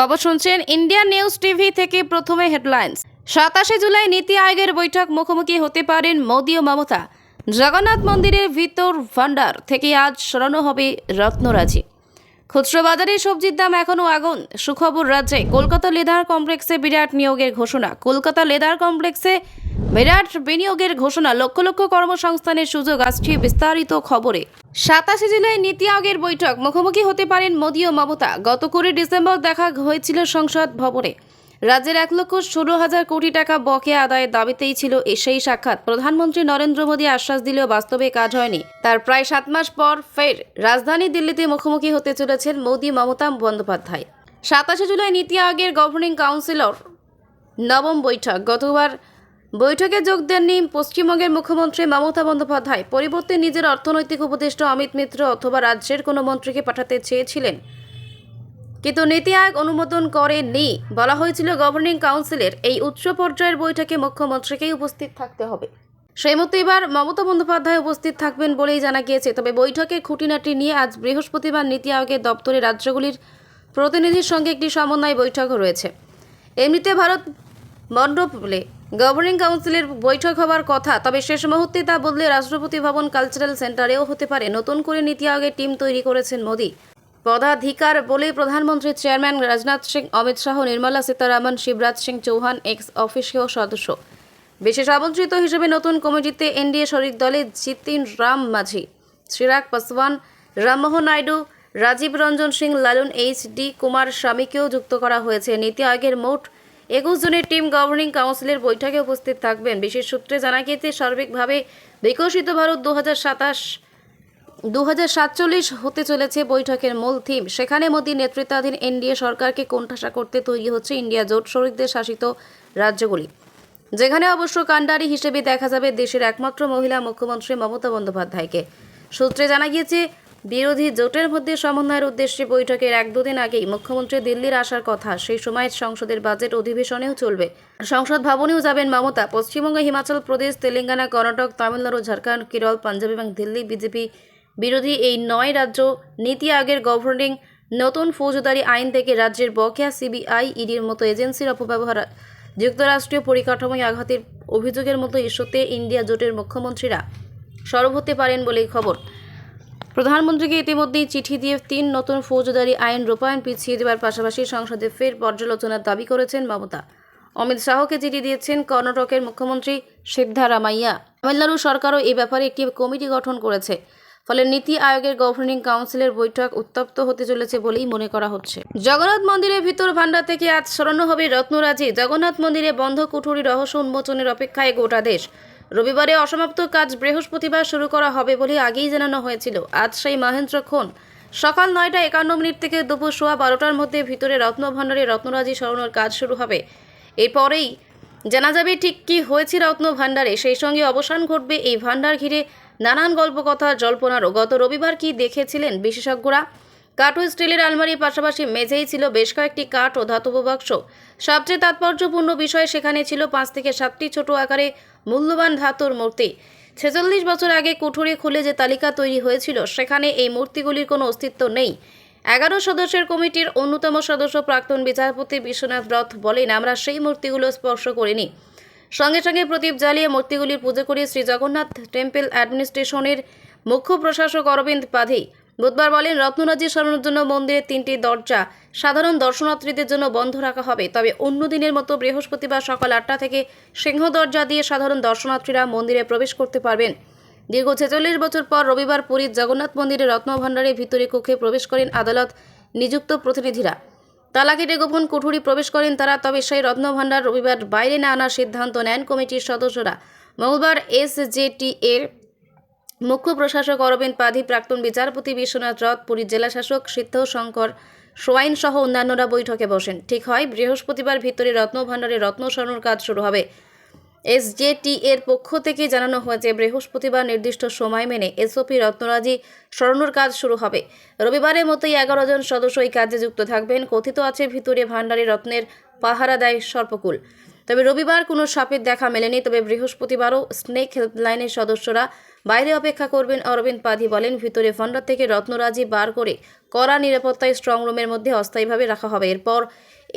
খবর শুনছেন Indian news TV থেকে প্রথমে হেডলাইন্স। সাতাশে জুলাই নীতি আয়োগের বৈঠক মুখোমুখি হতে পারেন মোদী ও মমতা। জগন্নাথ মন্দিরের ভিতর ভান্ডার থেকে আজ সরানো হবে রত্নরাজি। খুচরো বাজারে সবজির দাম এখনও আগুন। সুখবর রাজ্যে কলকাতা লেদার কমপ্লেক্সে বিরাট নিয়োগের ঘোষণা। কলকাতা লেদার কমপ্লেক্সে বিরাট বিনিয়োগের ঘোষণা, লক্ষ লক্ষ কর্মসংস্থানের সুযোগ আসছে বিস্তারিত খবরে। সাতাশে জুলাই নীতি আয়োগের বৈঠক, মুখোমুখি হতে পারেন মোদী ও মমতা। গত কুড়ি ডিসেম্বর দেখা হয়েছিল সংসদ ভবনে। রাজ্যের এক লক্ষ ষোলো হাজার কোটি টাকা বকেয়া আদায়ের দাবিতেই ছিল সেই সাক্ষাৎ। প্রধানমন্ত্রী নরেন্দ্র মোদী আশ্বাস দিলেও বাস্তবে কাজ হয়নি। তার প্রায় সাত মাস পর ফের রাজধানী দিল্লিতে মুখোমুখি হতে চলেছেন মোদী মমতা বন্দ্যোপাধ্যায়। সাতাশে জুলাই নীতি আয়োগের গভর্নিং কাউন্সিলর নবম বৈঠক, গতবার বৈঠকে যোগ দেননি পশ্চিমবঙ্গের মুখ্যমন্ত্রী মমতা বন্দ্যোপাধ্যায়। পরিবর্তে নিজের অর্থনৈতিক উপদেষ্টা অমিত মিত্র অথবা রাজ্যের কোনো মন্ত্রীকে পাঠাতে চেয়েছিলেন। কিন্তু নীতি আয়োগ অনুমোদন করেনি। বলা হয়েছিল গভর্নিং কাউন্সিলের এই উচ্চ পর্যায়ের বৈঠকে মুখ্যমন্ত্রীকেই উপস্থিত থাকতে হবে। সেই মতো এবার মমতা বন্দ্যোপাধ্যায় উপস্থিত থাকবেন বলেই জানা গিয়েছে। তবে বৈঠকের খুঁটিনাটি নিয়ে আজ বৃহস্পতিবার নীতি আয়োগের দপ্তরে রাজ্যগুলির প্রতিনিধির সঙ্গে একটি সমন্বয় বৈঠকও রয়েছে। এমনিতে ভারত মণ্ডপলে গভর্নিং কাউন্সিলের বৈঠক হওয়ার কথা, তবে শেষ মুহূর্তে তা বদলে রাষ্ট্রপতি ভবন কালচারাল সেন্টারেও হতে পারে। নতুন করে নীতি আয়োগের টিম তৈরি করেছেন মোদী। পদাধিকার বলে প্রধানমন্ত্রীর chairman Rajnath Singh, Amit Shah, Nirmala Sitharaman, Shivraj Singh Chouhan ex officio সদস্য। বিশেষ আমন্ত্রিত হিসেবে নতুন কমিটিতে এনডিএ শরিক দলে জিতিন রাম মাঝি, চিরাগ পাসওয়ান, রামমোহন নাইডু, রাজীব রঞ্জন সিং, লালুন এইচ ডি কুমার স্বামীকেও যুক্ত করা হয়েছে। নীতি আয়োগের মোট একুশ জনের টিম গভর্নিং কাউন্সিলের বৈঠকে উপস্থিত থাকবেন। বিশেষ সূত্রে জানা গিয়েছে, সার্বিকভাবে বিকশিত ভারত দু হাজার সাতাশ দু হতে চলেছে বৈঠকের মূল থিম। সেখানে মোদী নেতৃত্বাধীন এনডিএ সরকারকে কোণঠাসা করতে তৈরি হচ্ছে ইন্ডিয়া জোট শরিকদের শাসিত রাজ্যগুলি। যেখানে অবশ্য কাণ্ডারি হিসেবে দেখা যাবে দেশের একমাত্র মহিলা মুখ্যমন্ত্রী মমতা বন্দ্যোপাধ্যায়কে। সূত্রে জানা গিয়েছে বিরোধী জোটের মধ্যে সমন্বয়ের উদ্দেশ্যে বৈঠকের এক দুদিন আগেই মুখ্যমন্ত্রী দিল্লির আসার কথা, সেই সময় সংসদের বাজেট অধিবেশনেও চলবে। সংসদ ভবনেও যাবেন মমতা, পশ্চিমবঙ্গ, হিমাচল প্রদেশ, তেলেঙ্গানা, কর্ণাটক, তামিলনাড়ু, ঝাড়খণ্ড, কেরল, পাঞ্জাব এবং দিল্লি বিজেপি বিরোধী এই নয় রাজ্য নীতি আগের গভর্নিং নতুন ফৌজদারি আইন থেকে রাজ্যের বকেয়া সিবিআই, ইডির মতো এজেন্সির অপব্যবহার, যুক্তরাষ্ট্রীয় পরিকাঠামোয় আঘাতের অভিযোগের মতো ইস্যুতে ইন্ডিয়া জোটের মুখ্যমন্ত্রীরা সরব হতে পারেন বলেই খবর। প্রধানমন্ত্রীকে ইতিমধ্যেই চিঠি দিয়ে তিন নতুন ফৌজদারি আইন রূপায়ণ পিছিয়ে দেওয়ার পাশাপাশি সংসদে ফের পর্যালোচনার দাবি করেছেন মমতা। অমিত শাহকে চিঠি দিয়েছেন কর্ণাটকের মুখ্যমন্ত্রী সিদ্ধারামাইয়া। তামিলনাড়ু সরকারও এ ব্যাপারে একটি কমিটি গঠন করেছে। ফলে নীতি আয়োগের গভর্নিং কাউন্সিলের বৈঠক উত্তপ্ত হতে চলেছে বলেই মনে করা হচ্ছে। জগন্নাথ মন্দিরের ভিতর ভান্ডার থেকে আজ সরানো হবে রত্নরাজি। জগন্নাথ মন্দিরে বন্ধ কুঠুরি রহস্য উন্মোচনের অপেক্ষায় গোটা দেশ রবিবারে অসমাপ্ত কাজ বৃহস্পতিবার শুরু করা হবে বলে আগেই জানানো হয়েছিল। আজ সেই মহেন্দ্রক্ষণ সকাল নয়টা একান্ন মিনিট থেকে দুপুর সোয়া বারোটার মধ্যে ভিতরে রত্নভাণ্ডারে রত্নরাজি সরানোর কাজ শুরু হবে। এরপরেই জানা যাবে ঠিক কী হয়েছে রত্ন ভাণ্ডারে সেই সঙ্গে অবসান ঘটবে এই ভাণ্ডার ঘিরে নানান গল্পকথা, জল্পনারও। গত রবিবার কি দেখেছিলেন বিশেষজ্ঞরা? কাঠ ও স্টিলের আলমারির পাশাপাশি মেঝেই ছিল বেশ কয়েকটি কাঠ ও ধাতব বাক্স। সবচেয়ে তাৎপর্যপূর্ণ বিষয় সেখানে ছিল পাঁচ থেকে সাতটি ছোট আকারে মূল্যবান ধাতুর মূর্তি। ছেচল্লিশ বছর আগে কুঠুরি খুলে যে তালিকা তৈরি হয়েছিল, সেখানে এই মূর্তিগুলির কোনো অস্তিত্ব নেই। এগারো সদস্যের কমিটির অন্যতম সদস্য প্রাক্তন বিচারপতি বিশ্বনাথ রথ বলেন, আমরা সেই মূর্তিগুলো স্পর্শ করিনি। সঙ্গে সঙ্গে প্রদীপ জ্বালিয়ে মূর্তিগুলির পুজো করে শ্রী জগন্নাথ টেম্পল অ্যাডমিনিস্ট্রেশনের মুখ্য প্রশাসক অরবিন্দ পাধি বুধবার বলেন, রত্নরাজি সরানোর জন্য মন্দিরের তিনটি দরজা সাধারণ দর্শনার্থীদের জন্য বন্ধ রাখা হবে। তবে অন্য দিনের মতো বৃহস্পতিবার সকাল আটটা থেকে সিংহ দরজা দিয়ে সাধারণ দর্শনার্থীরা মন্দিরে প্রবেশ করতে পারবেন। দীর্ঘ ছেচল্লিশ বছর পর রবিবার পুরীর জগন্নাথ মন্দিরে রত্নভাণ্ডারের ভিতরে কক্ষে প্রবেশ করেন আদালত নিযুক্ত প্রতিনিধিরা। তালা কেটে গোপন কুঠুরি প্রবেশ করেন তারা, তবে সেই রত্নভাণ্ডার রবিবার বাইরে না আনার সিদ্ধান্ত নেন কমিটির সদস্যরা। মঙ্গলবার এস এসজেটি এর মুখ্য প্রশাসক অরবিন্দ পাধি, প্রাক্তন বিচারপতি বিশ্বনাথ রথ পুরীর জেলাশাসক সিদ্ধ শঙ্কর সোয়াইন সহ অন্যান্যরা বৈঠকে বসেন। ঠিক হয়, বৃহস্পতিবার ভিতরে রত্ন রত্নভাণ্ডারে রত্ন সরানোর কাজ শুরু হবে। এসজেটি এর পক্ষ থেকে জানানো হয়েছে, বৃহস্পতিবার নির্দিষ্ট সময় মেনে এসওপি রত্নরাজি সরানোর কাজ শুরু হবে। রবিবারের মতোই এগারো জন সদস্য এই কাজে যুক্ত থাকবেন। কথিত আছে, ভিতরে ভাণ্ডারে রত্নের পাহারা দেয় সর্পকুল। তবে রবিবার কোনো সাপের দেখা মেলেনি, তবে বৃহস্পতিবারও স্নেক হেল্পলাইনের সদস্যরা বাইরে অপেক্ষা করবেন অরবিন্দ পাধি বলেন, ভিতরে ফন্ডার থেকে রত্নরাজি বার করে কড়া নিরাপত্তায় স্ট্রং রুমের মধ্যে অস্থায়ীভাবে রাখা হবে। এরপর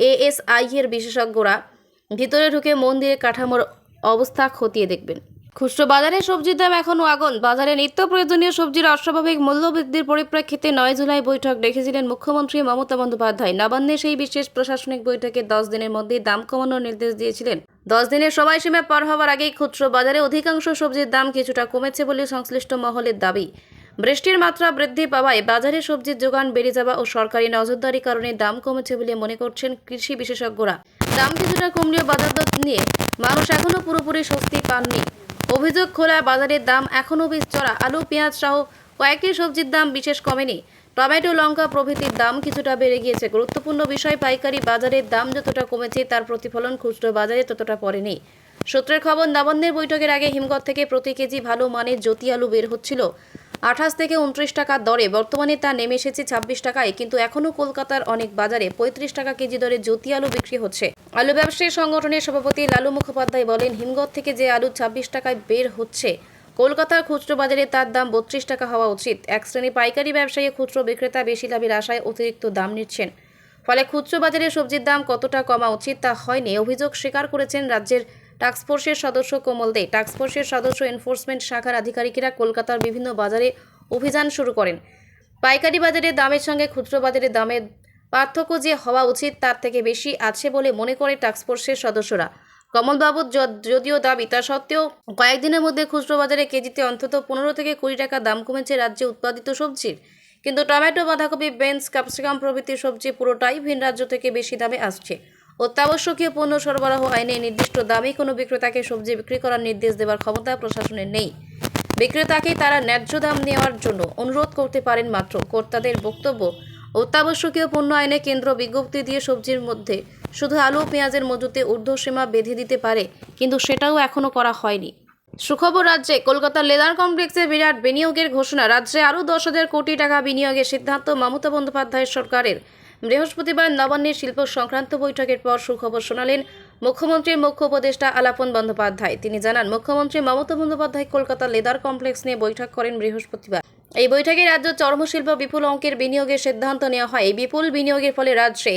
এএসআই এর বিশেষজ্ঞরা ভিতরে ঢুকে মন্দিরের কাঠামোর অবস্থা খতিয়ে দেখবেন। খুচরো বাজারে সবজির দাম এখনও আগুন। বাজারে নিত্য প্রয়োজনীয় সবজির অস্বাভাবিক মূল্য বৃদ্ধির পরিপ্রেক্ষিতে নয় জুলাই বৈঠক ডেকেছিলেন মুখ্যমন্ত্রী মমতা বন্দ্যোপাধ্যায়। নবান্নে সেই বিশেষ প্রশাসনিক বৈঠকে দশ দিনের মধ্যেই দাম কমানোর নির্দেশ দিয়েছিলেন। দশ দিনের সময়সীমা পার হওয়ার আগেই খুচরো বাজারে অধিকাংশ সবজির দাম কিছুটা কমেছে বলে সংশ্লিষ্ট মহলের দাবি। বৃষ্টির মাত্রা বৃদ্ধি পাওয়ায় বাজারে সবজির যোগান বেড়ে যাওয়া ও সরকারি নজরদারি কারণে দাম কমেছে বলে মনে করছেন কৃষি বিশেষজ্ঞরা। দাম কিছুটা কমলেও বাজার দর নিয়ে মানুষ এখনও পুরোপুরি স্বস্তি পাননি। অভিযোগ খোলা বাজারের দাম এখনও বেশ চড়া। আলু, পেঁয়াজ সহ কয়েকটি সবজির দাম বিশেষ কমেনি। টমেটো, লঙ্কা প্রভৃতির দাম কিছুটা বেড়ে গিয়েছে। গুরুত্বপূর্ণ বিষয়, পাইকারি বাজারের দাম যতটা কমেছে, তার প্রতিফলন খুচরো বাজারে ততটা পড়েনি। সূত্রের খবর, নবান্নের বৈঠকের আগে হিমঘর থেকে প্রতি কেজি ভালো মানের জ্যোতি আলু বের হচ্ছিল। আঠাশ থেকে উনত্রিশ টাকার দরে। বর্তমানে তা নেমে এসেছে ছাব্বিশ টাকায়, কিন্তু এখনও কলকাতার অনেক বাজারে পঁয়ত্রিশ টাকা কেজি দরে জ্যোতি আলু বিক্রি হচ্ছে। আলু ব্যবসায়ী সংগঠনের সভাপতি লালু মুখোপাধ্যায় বলেন হিমঘর থেকে যে আলু ছাব্বিশ টাকায় বের হচ্ছে, কলকাতার খুচরো বাজারে তার দাম বত্রিশ টাকা হওয়া উচিত। এক শ্রেণি পাইকারি ব্যবসায়ী খুচরো বিক্রেতা বেশি লাভের আশায় অতিরিক্ত দাম নিচ্ছেন। ফলে খুচরো বাজারে সবজির দাম কতটা কমা উচিত তা হয়নি, অভিযোগ স্বীকার করেছেন রাজ্যের টাস্কফোর্সের সদস্য কোমল দে। টাস্কফোর্সের সদস্য এনফোর্সমেন্ট শাখার আধিকারিকেরা কলকাতার বিভিন্ন বাজারে অভিযান শুরু করেন। পাইকারি বাজারের দামের সঙ্গে খুচরো বাজারের দামের পার্থক্য যে হওয়া উচিত তার থেকে বেশি আছে বলে মনে করে টাস্কফোর্সের সদস্যরা। কমলবাবুর যদিও দাবি, তা সত্ত্বেও কয়েকদিনের মধ্যে খুচরো বাজারে কেজিতে অন্তত পনেরো থেকে কুড়ি টাকা দাম কমেছে রাজ্যে উৎপাদিত সবজির। কিন্তু টমেটো, বাঁধাকপি, বেঞ্চ, ক্যাপসিকাম প্রভৃতি সবজি পুরোটাই ভিন রাজ্য থেকে বেশি দামে আসছে। অত্যাবশ্যকীয় পণ্য সরবরাহ আইনে নির্দিষ্ট দামে কোনো বিক্রেতাকে সবজি বিক্রি করার নির্দেশ দেওয়ার ক্ষমতা প্রশাসনের নেই। বিক্রেতাকে তারা ন্যায্য দাম নেওয়ার জন্য অনুরোধ করতে পারেন মাত্র। কর্তাদের বক্তব্য, অত্যাবশ্যকীয় পণ্য আইনে কেন্দ্র বিজ্ঞপ্তি দিয়ে সবজির মধ্যে শুধু আলু, পেঁয়াজের মজুতে ঊর্ধ্বসীমা বেঁধে দিতে পারে, কিন্তু সেটাও এখনও করা হয়নি। সুখবর রাজ্যে কলকাতার লেদার কমপ্লেক্সে বিরাট বিনিয়োগের ঘোষণা। রাজ্যে আরও দশ হাজার কোটি টাকা বিনিয়োগের সিদ্ধান্ত মমতা বন্দ্যোপাধ্যায়ের সরকারের। বৃহস্পতিবার নবান্নের শিল্প সংক্রান্ত বৈঠকের পর সুখবর শোনালেন মুখ্যমন্ত্রীর মুখ্য উপদেষ্টা আলাপন বন্দ্যোপাধ্যায়। তিনি জানান, মুখ্যমন্ত্রী মমতা বন্দ্যোপাধ্যায় কলকাতার লেদার কমপ্লেক্স নিয়ে বৈঠক করেন বৃহস্পতিবার। এই বৈঠকে রাজ্য চর্মশিল্প বিপুল অঙ্কের বিনিয়োগের সিদ্ধান্ত নেওয়া হয়। এই বিপুল বিনিয়োগের ফলে রাজ্যে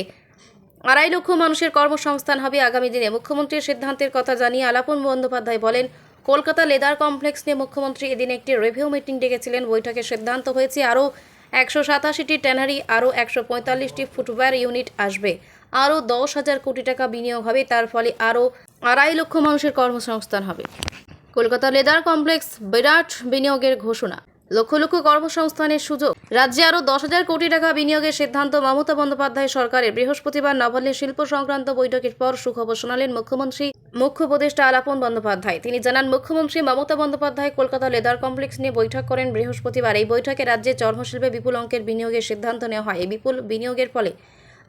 আড়াই লক্ষ মানুষের কর্মসংস্থান হবে আগামী দিনে। মুখ্যমন্ত্রীর সিদ্ধান্তের কথা জানিয়ে আলাপন বন্দ্যোপাধ্যায় বলেন, কলকাতা লেদার কমপ্লেক্স নিয়ে মুখ্যমন্ত্রী এদিন একটি রিভিউ মিটিং ডেকেছিলেন। বৈঠকে সিদ্ধান্ত হয়েছে, আরও একশো সাতাশিটি ট্যানারি, আরও একশো পঁয়তাল্লিশটি ফুটওয়্যার ইউনিট আসবে। আরও দশ হাজার কোটি টাকা বিনিয়োগ হবে, তার ফলে আরও আড়াই লক্ষ মানুষের কর্মসংস্থান হবে। কলকাতা লেদার কমপ্লেক্স বিরাট বিনিয়োগের ঘোষণা। লক্ষ লক্ষ কর্মসংস্থানের সুযোগ। রাজ্যে আরও দশ হাজার কোটি টাকা বিনিয়োগের সিদ্ধান্ত মমতা বন্দ্যোপাধ্যায় সরকারের। বৃহস্পতিবার নবান্নে শিল্প সংক্রান্ত বৈঠকের পর সুখবর শোনালেন মুখ্যমন্ত্রী, মুখ্য উপদেষ্টা আলাপন বন্দ্যোপাধ্যায়। তিনি জানান, মুখ্যমন্ত্রী মমতা বন্দ্যোপাধ্যায় কলকাতা লেদার কমপ্লেক্স নিয়ে বৈঠক করেন বৃহস্পতিবার। এই বৈঠকে রাজ্যে চর্মশিল্পে বিপুল অঙ্কের বিনিয়োগের সিদ্ধান্ত নেওয়া হয়। এই বিপুল বিনিয়োগের ফলে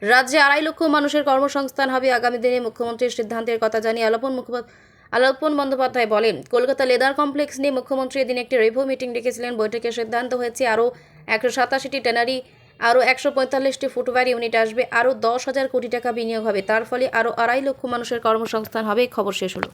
রাজ্যে আড়াই লক্ষ মানুষের কর্মসংস্থান হবে। আগামী দিনে মুখ্যমন্ত্রীর সিদ্ধান্তের কথা জানিয়ে আলাপন মুখোপাধ্যায় আলাপন বন্দ্যোপাধ্যায় বলেন, কলকাতা লেদার কমপ্লেক্স নিয়ে মুখ্যমন্ত্রী এদিন একটি রিভিউ মিটিং ডেকেছিলেন। বৈঠকে সিদ্ধান্ত হয়েছে আরও একশো সাতাশিটি ট্যানারি, আরও একশো পঁয়তাল্লিশটি ফুটওয়্যার ইউনিট আসবে, আরও দশ হাজার কোটি টাকা বিনিয়োগ হবে। তার ফলে আরও আড়াই লক্ষ মানুষের কর্মসংস্থান হবে। খবর শেষ হলো।